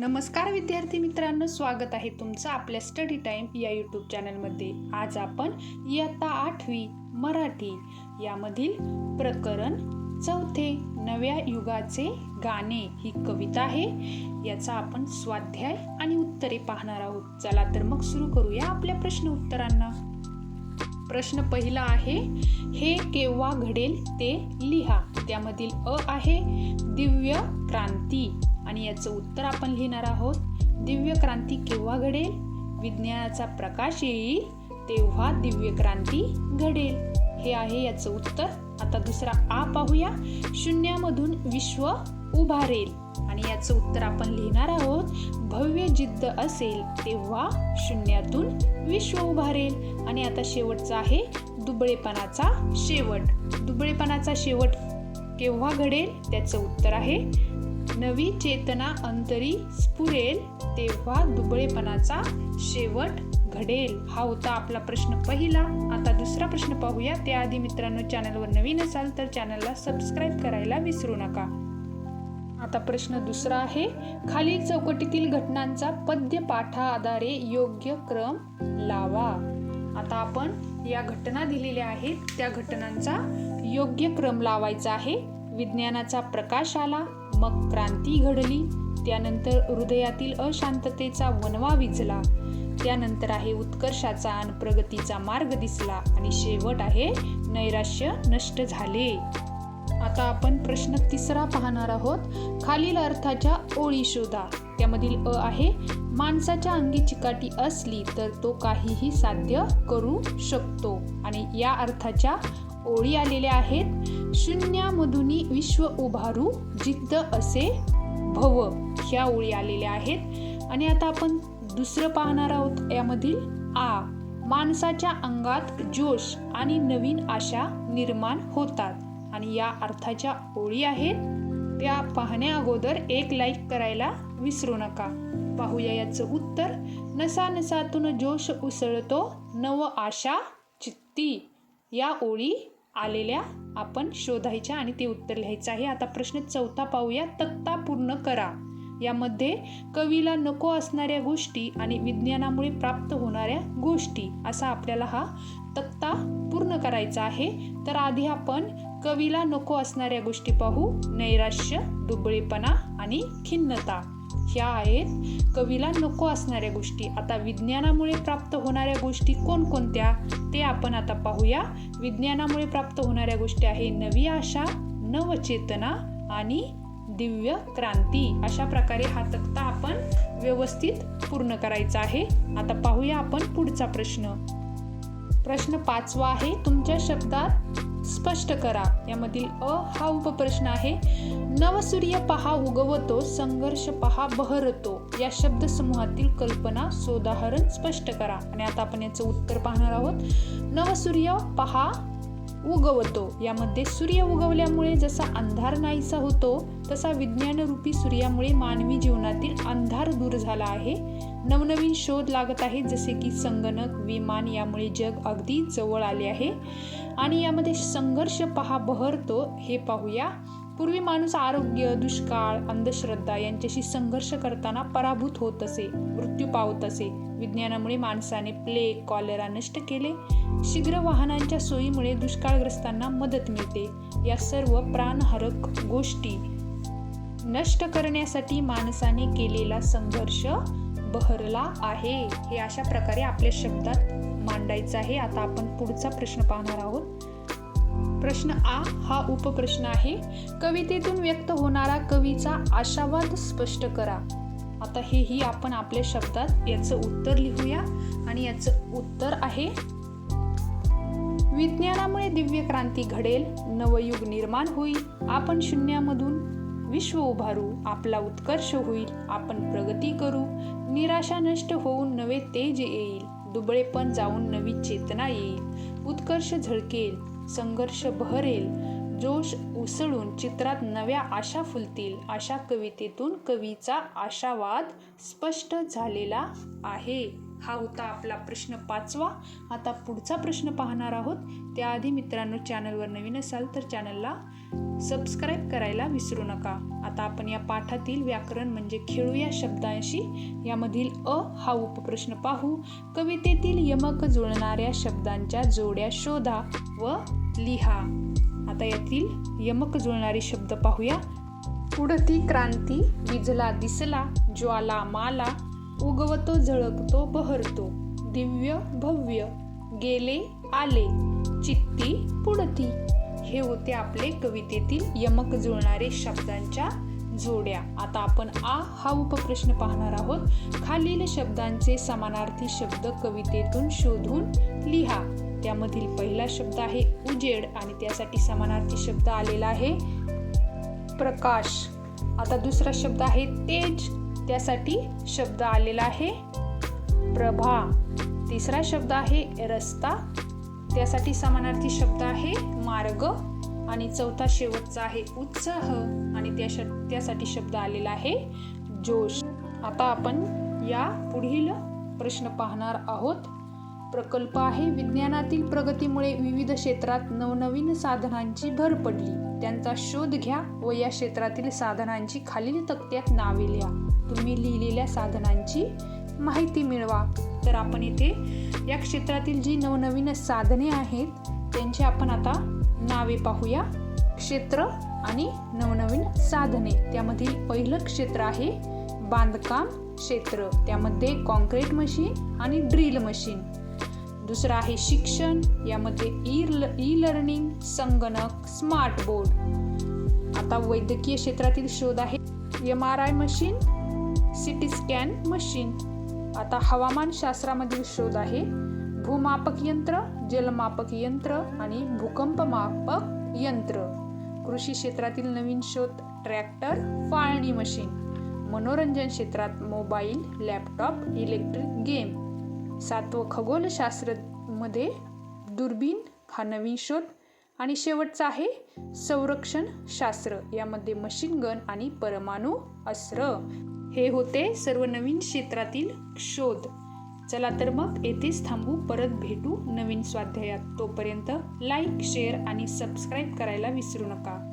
नमस्कार विद्यार्थी मित्रांनो स्वागत आहे तुमचं आपल्या स्टडी टाइम या यूट्यूब चॅनलमध्ये आज आपण इयत्ता आठवी मराठी यामधील प्रकरण चौथे नव्या युगाचे गाणे ही कविता आहे. याचा आपण स्वाध्याय आणि उत्तरे पाहणार आहोत. चला तर मग सुरू करूया आपल्या प्रश्न उत्तरांना. प्रश्न पहिला आहे हे केव्हा घडेल ते लिहा. त्यामधील अ आहे दिव्य क्रांती. आणि याचं उत्तर आपण लिहिणार आहोत दिव्य क्रांती केव्हा घडेल? विज्ञानाचा प्रकाश येईल तेव्हा दिव्य क्रांती घडेल. हे आहे याचं उत्तर. आता दुसरा आ पाहूया. शून्यामधून विश्व उभारेल. आणि याचं उत्तर आपण लिहिणार आहोत भव्य जिद्द असेल तेव्हा शून्यातून विश्व उभारेल. आणि आता शेवटचा आहे दुबळेपणाचा शेवट. दुबळेपणाचा शेवट केव्हा घडेल? त्याचं उत्तर आहे नवी चेतना अंतरी स्फुरेल तेव्हा दुबळेपणाचा शेवट घडेल. हा होता आपला प्रश्न पहिला. आता दुसरा प्रश्न पाहूया. त्याआधी मित्रांनो चॅनलवर नवीन असाल तर चॅनलला सबस्क्राईब करायला विसरू नका. आता प्रश्न दुसरा आहे. खालील चौकटीतील घटनांचा पद्य पाठा आधारे योग्य क्रम लावा. आता आपण या घटना दिलेल्या आहेत. त्या घटनांचा योग्य क्रम लावायचा आहे. विज्ञानाचा प्रकाश आला मग क्रांती घडली त्यानंतर हृदयातील अशांततेचा वनवा विझला त्यानंतर आहे उत्कर्षाचा आणि प्रगतीचा मार्ग दिसला आणि शेवट आहे नैराश्य नष्ट झाले. आता आपण प्रश्न तिसरा पाहणार आहोत. खालील अर्थाच्या ओळी शोधा. त्यामधील अ आहे माणसाच्या अंगी चिकाटी असली तर तो काहीही साध्य करू शकतो. आणि या अर्थाच्या ओळी आलेल्या आहेत. शून्यामधूनही विश्व उभारू जिद्द असे भव. ह्या ओळी आलेल्या आहेत. आणि आता आपण दुसरं पाहणार आहोत. यामधील आ माणसाच्या अंगात जोश आणि नवीन आशा निर्माण होतात. आणि या अर्थाच्या ओळी आहेत. त्या पाहण्या अगोदर एक लाईक करायला विसरू नका. पाहूया याचं उत्तर. नसा नसातून जोश उसळतो नव आशा चित्ती. या ओळी आलेल्या आपण शोधायच्या आणि ते उत्तर लिहायचं आहे. आता प्रश्न चौथा पाहूया. तक्ता पूर्ण करा. यामध्ये कवीला नको असणाऱ्या गोष्टी आणि विज्ञानामुळे प्राप्त होणाऱ्या गोष्टी असा आपल्याला हा तक्ता पूर्ण करायचा आहे. तर आधी आपण कवीला नको असणाऱ्या गोष्टी पाहू नैराश्य दुबळेपणा आणि खिन्नता. ह्या आहेत कवीला नको असणाऱ्या गोष्टी. आता विज्ञानामुळे प्राप्त होणाऱ्या गोष्टी कोणकोणत्या? ते आपण आता पाहूया. विज्ञानामुळे प्राप्त होणाऱ्या गोष्टी आहे नवी आशा नवचेतना आणि दिव्य क्रांती. अशा प्रकारे हा तक्ता आपण व्यवस्थित पूर्ण करायचा आहे. आता पाहूया आपण पुढचा प्रश्न. प्रश्न पाचवा आहे. तुमच्या शब्दात स्पष्ट करा. यामधील अ हा उपप्रश्न आहे. नवसूर्य पहा उगवतो संघर्ष पहा बहरतो. या शब्दसमूहातील कल्पना सोदाहरण स्पष्ट करा. आणि आता आपण याचं उत्तर पाहणार आहोत. नवसूर्य पहा उगवतो. यामध्ये सूर्य उगवल्यामुळे जसा अंधार नाहीसा होतो तसा विज्ञानरूपी सूर्यामुळे मानवी जीवनातील अंधार दूर झाला आहे. नवनवीन शोध लागत आहेत जसे की संगणक विमान यामुळे जग अगदी जवळ आले आहे. आणि यामध्ये संघर्ष पहा बहरतो. हे पाहूया. पूर्वी माणूस आरोग्य दुष्काळ अंधश्रद्धा यांच्याशी संघर्ष करताना पराभूत होत असे मृत्यू पावत असे. विज्ञानामुळे माणसाने प्लेग कॉलेरा नष्ट केले. शीघ्र वाहनांच्या सोयीमुळे दुष्काळग्रस्तांना मदत मिळते. या सर्व प्राणहारक गोष्टी नष्ट करण्यासाठी माणसाने केलेला संघर्ष बहरला आहे. हे अशा प्रकारे आपल्या शब्दात मांडायचं आहे. आता आपण पुढचा प्रश्न पाहणार आहोत. प्रश्न आ हा उपप्रश्न आहे. कवितेतून व्यक्त होणारा कवीचा आशावाद स्पष्ट करा. आता हेही आपण आपल्या शब्दात याचं उत्तर लिहूया आणि याचं उत्तर आहे. विज्ञानामुळे दिव्य क्रांती घडेल नवयुग निर्माण होईल आपण शून्यामधून विश्व उभारू आपला उत्कर्ष होईल आपण प्रगती करू निराशा नष्ट होऊन नवे तेज येईल दुबळेपण जाऊन नवी चेतना येईल उत्कर्ष झळकेल संघर्ष बहरेल. जोश उसळून चित्रात नव्या आशा फुलतील. अशा कवितेतून कवीचा आशावाद स्पष्ट झालेला आहे. हा होता आपला प्रश्न पाचवा. आता पुढचा प्रश्न पाहणार आहोत. त्याआधी मित्रांनो चॅनलवर नवीन असाल तर चॅनलला सबस्क्राईब करायला विसरू नका. आता आपण या पाठातील व्याकरण म्हणजे खेळू या शब्दांशी. यामधील अ हा उपप्रश्न पाहू. कवितेतील यमक जुळणाऱ्या शब्दांच्या जोड्या शोधा व लिहा. आता यातील यमक जुळणारे शब्द पाहूया. उडती क्रांती विजला दिसला ज्वाला माला उगवतो झळकतो बहरतो. दिव्य भव्य गेले आले चित्ती पुडती. हे होते आपले कवितेतील यमक जुळणारे शब्दांच्या जोड्या. आता आपण आ हा उपप्रश्न पाहणार आहोत. खालील शब्दांचे समानार्थी शब्द कवितेतून शोधून लिहा. त्यामधील पहिला शब्द आहे उजेड आणि त्यासाठी समानार्थी शब्द आलेला आहे प्रकाश. आता दुसरा शब्द आहे तेज त्यासाठी शब्द आलेला आहे प्रभा. तिसरा शब्द आहे रस्ता त्यासाठी समानार्थी शब्द आहे मार्ग आणि चौथा शेवटचा आहे उत्साह आणि त्या त्यासाठी शब्द आलेला आहे जोश. आता आपण या पुढील प्रश्न पाहणार आहोत. प्रकल्प आहे. विज्ञानातील प्रगतीमुळे विविध क्षेत्रात नवनवीन साधनांची भर पडली. त्यांचा शोध घ्या व या क्षेत्रातील साधनांची खालील तक्त्यात नावे लिहा. तुम्ही लिहिलेल्या साधनांची माहिती मिळवा. तर आपण इथे या क्षेत्रातील जी नवनवीन साधने आहेत त्यांची आपण आता नावे पाहूया. क्षेत्र आणि नवनवीन साधने. त्यामधील पहिलं क्षेत्र आहे बांधकाम क्षेत्र. त्यामध्ये कॉन्क्रीट मशीन आणि ड्रिल मशीन. दुसरं आहे शिक्षण यामध्ये ई ई लर्निंग संगणक स्मार्ट बोर्ड. आता वैद्यकीय क्षेत्रातील शोध आहे. M R I machine CT scan machine. आता हवामान शास्त्रामधील शोध आहे. भूमापक यंत्र जलमापक यंत्र आणि भूकंप मापक यंत्र. कृषी क्षेत्रातील नवीन शोध ट्रॅक्टर फाळणी मशीन. मनोरंजन क्षेत्रात मोबाईल लॅपटॉप इलेक्ट्रिक गेम. सातवं खगोलशास्त्रमध्ये दुर्बीण हा नवीन शोध. आणि शेवटचा आहे संरक्षण शास्त्र यामध्ये मशीन गन आणि परमाणु अस्त्र. हे होते सर्व नवीन क्षेत्रातील शोध. चला तर मग येथेच थांबू. परत भेटू नवीन स्वाध्यायात. तोपर्यंत लाईक शेअर आणि सबस्क्राईब करायला विसरू नका.